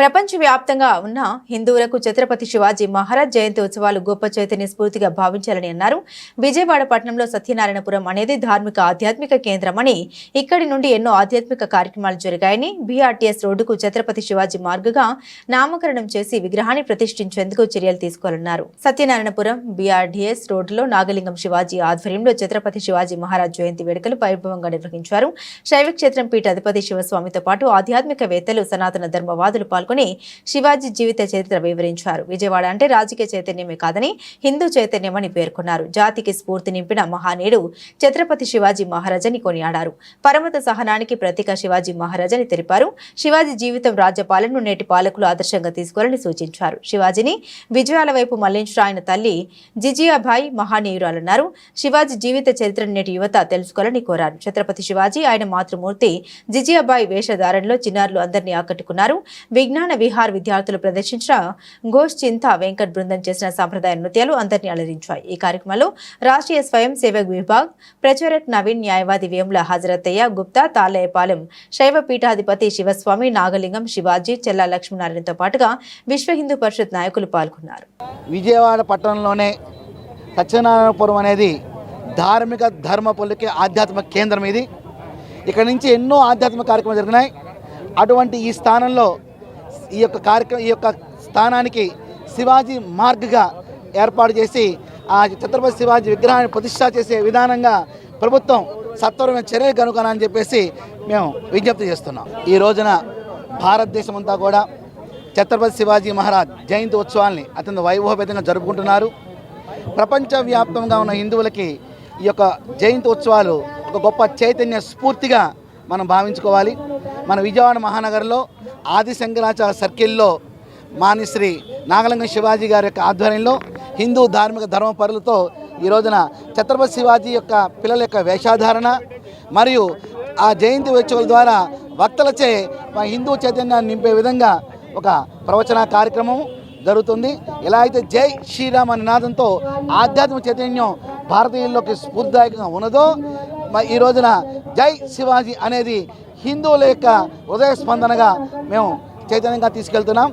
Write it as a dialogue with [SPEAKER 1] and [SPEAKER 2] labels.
[SPEAKER 1] ప్రపంచవ్యాప్తంగా ఉన్న హిందువులకు ఛత్రపతి శివాజీ మహారాజ్ జయంతి ఉత్సవాలు గొప్ప చైతన్య స్ఫూర్తిగా భావించాలని అన్నారు. విజయవాడ పట్టణంలో సత్యనారాయణపురం అనేది ధార్మిక ఆధ్యాత్మిక కేంద్రమని ఇక్కడి నుండి ఎన్నో ఆధ్యాత్మిక కార్యక్రమాలు జరిగాయని బీఆర్టీఎస్ రోడ్డుకు ఛత్రపతి శివాజీ మార్గుగా నామకరణం చేసి విగ్రహాన్ని ప్రతిష్ఠించేందుకు చర్యలు తీసుకోవాలన్నారు. సత్యనారాయణపురం బీఆర్డీఎస్ రోడ్డులో నాగలింగం శివాజీ ఆధ్వర్యంలో ఛత్రపతి శివాజీ మహారాజ్ జయంతి వేడుకలు వైభవంగా నిర్వహించారు. శైవ క్షేత్రం పీఠ అధిపతి శివస్వామితో పాటు ఆధ్యాత్మికవేత్తలు సనాతన ధర్మవాదులు పాల్గొని శివాజీ జీవిత చరిత్ర వివరించారు. విజయవాడ అంటే రాజకీయ చైతన్యమే కాదని హిందూ చైతన్యమని పేర్కొన్నారు. జాతికి స్ఫూర్తి నింపిన మహానీయుడు ఛత్రపతి శివాజీ మహారాజని కొనియాడారు. పరమత సహనానికి ప్రతీక శివాజీ మహారాజని తెలిపారు. శివాజీ జీవితం రాజ్యపాలనను నేటి పాలకులు ఆదర్శంగా తీసుకోవాలని సూచించారు. శివాజీని విజయాల వైపు మళ్ళించిన ఆయన తల్లి జిజియాభాయ్ మహానీయురాలన్నారు. శివాజీ జీవిత చరిత్రను నేటి యువత తెలుసుకోవాలని కోరారు. ఛత్రపతి శివాజీ ఆయన మాతృమూర్తి జిజియాబాయ్ వేషధారణలో చిన్నారులు అందరినీ ఆకట్టుకున్నారు. విజ్ఞాన విహార్ విద్యార్థులు ప్రదర్శించిన ఘోష్ చింత వెంకట్ బృందం చేసిన సాంప్రదాయ నృత్యాలు అందరినీ అలరించాయి. ఈ కార్యక్రమంలో రాష్ట్రీయ స్వయం సేవక్ విభాగ్ ప్రచారక్ నవీన్ న్యాయవాది వేముల హాజరత్తయ్య గుప్తా తాలయపాలెం శైవ పీఠాధిపతి శివస్వామి నాగలింగం శివాజీ చెల్లా లక్ష్మీనారాయణతో పాటుగా విశ్వ హిందూ పరిషత్ నాయకులు పాల్గొన్నారు.
[SPEAKER 2] విజయవాడ పట్టణంలోనే సత్యనారాయణపురం అనేది ధార్మిక ధర్మ పొలికి ఆధ్యాత్మిక కేంద్రం ఇది. ఇక్కడ నుంచి ఎన్నో ఆధ్యాత్మిక కార్యక్రమాలు జరిగినాయి. అటువంటి ఈ స్థానంలో ఈ యొక్క కార్యక్రమం ఈ యొక్క స్థానానికి శివాజీ మార్గ్గా ఏర్పాటు చేసి ఆ ఛత్రపతి శివాజీ విగ్రహాన్ని ప్రతిష్ట చేసే విధానంగా ప్రభుత్వం సత్వరమైన చర్యలు కనుగొనాలని చెప్పేసి మేము విజ్ఞప్తి చేస్తున్నాం. ఈ రోజున భారతదేశం అంతా కూడా ఛత్రపతి శివాజీ మహారాజ్ జయంతి ఉత్సవాల్ని అత్యంత వైభవపేతంగా జరుపుకుంటున్నారు. ప్రపంచవ్యాప్తంగా ఉన్న హిందువులకి ఈ యొక్క జయంతి ఉత్సవాలు ఒక గొప్ప చైతన్య స్ఫూర్తిగా మనం భావించుకోవాలి. మన విజయవాడ మహానగరంలో ఆది శంకరాచార్య సర్కిల్లో మానిశ్రీ నాగలింగం శివాజీ గారి యొక్క ఆధ్వర్యంలో హిందూ ధార్మిక ధర్మపరులతో ఈ రోజున ఛత్రపతి శివాజీ యొక్క పిల్లల యొక్క వేషాధారణ మరియు ఆ జయంతి ఉత్సవాల ద్వారా వక్తలచే మా హిందూ చైతన్యాన్ని నింపే విధంగా ఒక ప్రవచన కార్యక్రమం జరుగుతుంది. ఎలా అయితే జై శ్రీరామ నినాదంతో ఆధ్యాత్మిక చైతన్యం భారతీయుల్లోకి స్ఫూర్తిదాయకంగా ఉన్నదో ఈ రోజున జై శివాజీ అనేది హిందువుల యొక్క హృదయ స్పందనగా మేము చైతన్యంగా తీసుకెళ్తున్నాం.